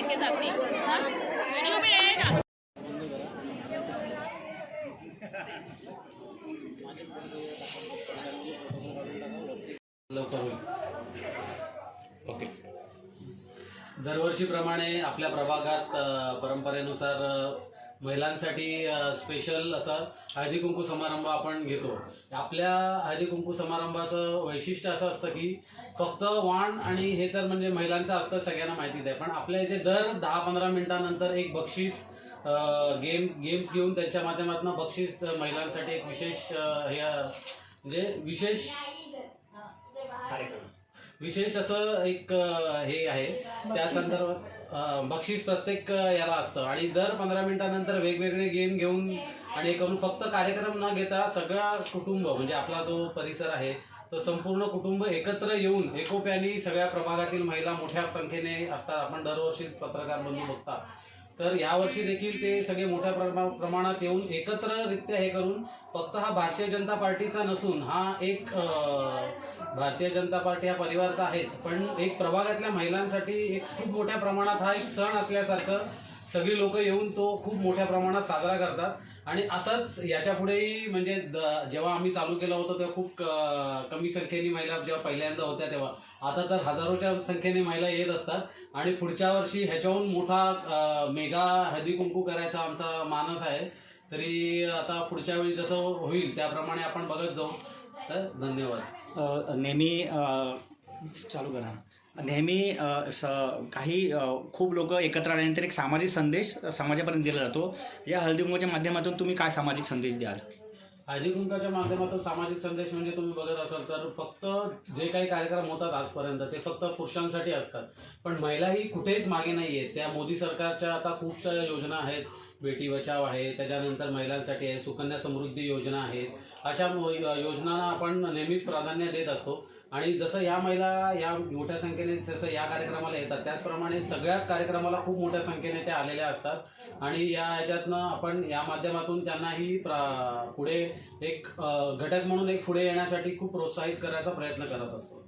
बैठ के वीडियो में रहेगा लवकर होईल. ओके. दरवर्षीप्रमाणे आपल्या प्रभागात परंपरेनुसार महिलांसाठी स्पेशल असा हळदी कुंकू समारंभ आपण घेतो. आपल्या हळदी कुंकू समारंभाचं वैशिष्ट्य असं असतं की फक्त वाण आणि हे तर म्हणजे महिलांचं असतं सगळ्यांना माहितीच आहे. पण आपल्या इथे दर दहा पंधरा मिनिटानंतर एक बक्षीस गेम गेम्स घेऊन त्यांच्या माध्यमातून बक्षीस महिलांसाठी एक विशेष हे म्हणजे विशेष विशेष असं एक हे आहे. त्या संदर्भात बक्षीस प्रत्येक याला असतं. आणि दर पंधरा मिनिटानंतर वेगवेगळे गेम घेऊन आणि करून फक्त कार्यक्रम न घेता सगळा कुटुंब म्हणजे आपला जो परिसर आहे तो संपूर्ण कुटुंब एकत्र येऊन एकोप्याने सगळ्या प्रभागातील महिला मोठ्या संख्येने असतात. आपण दरवर्षी पत्रकार बंधू बघता. तर यावर्षी देखील ते सगळे मोठ्या प्रमा- प्रमाणात येऊन एकत्ररित्या हे करून फक्त हा भारतीय जनता पार्टीचा नसून हा एक भारतीय जनता पार्टी हा परिवार तर आहेच. पण एक प्रभागातल्या महिलांसाठी एक खूप मोठ्या प्रमाणात हा एक सण असल्यासारखं सगळी लोक येऊन तो खूप मोठ्या प्रमाणात साजरा करतात. आणि असंच याच्या पुढेही म्हणजे जेव्हा आम्ही चालू केलं होतं तेव्हा खूप कमी संख्येने महिला जेव्हा पहिल्यांदा होत्या तेव्हा. आता तर हजारोच्या संख्येने महिला येत असतात. आणि पुढच्या वर्षी ह्याच्याहून मोठा मेगा हळदी कुंकू करायचा आमचा मानस आहे. तरी आता पुढच्या वेळी जसं होईल त्याप्रमाणे आपण बघत जाऊ. तर धन्यवाद. नेहमी चालू करा. नेहमी स काही खूप लोक एकत्र आल्यानंतर एक सामाजिक संदेश समाजापर्यंत दिला जातो. या हळदीकुंकवाच्या माध्यमातून तुम्ही काय सामाजिक संदेश द्याल? हळदी कुंकाच्या माध्यमातून सामाजिक संदेश म्हणजे तुम्ही बघत असाल तर फक्त जे काही कार्यक्रम होतात आजपर्यंत ते फक्त पुरुषांसाठी असतात. पण महिलाही कुठेच मागे नाही आहेत त्या मोदी सरकारच्या आता खूपशा योजना आहेत. बेटी बचाव आहे त्याच्यानंतर महिलांसाठी आहे सुकन्या समृद्धी योजना आहेत अशा योजनांना आपण नेहमीच प्राधान्य देत असतो. आणि जसं या महिला या मोठ्या संख्येने जसं या कार्यक्रमाला येतात त्याचप्रमाणे सगळ्याच कार्यक्रमाला खूप मोठ्या संख्येने त्या आलेल्या असतात. आणि या ह्याच्यातनं आपण या माध्यमातून त्यांनाही पुढे एक घटक म्हणून एक पुढे येण्यासाठी खूप प्रोत्साहित करायचा प्रयत्न करत असतो.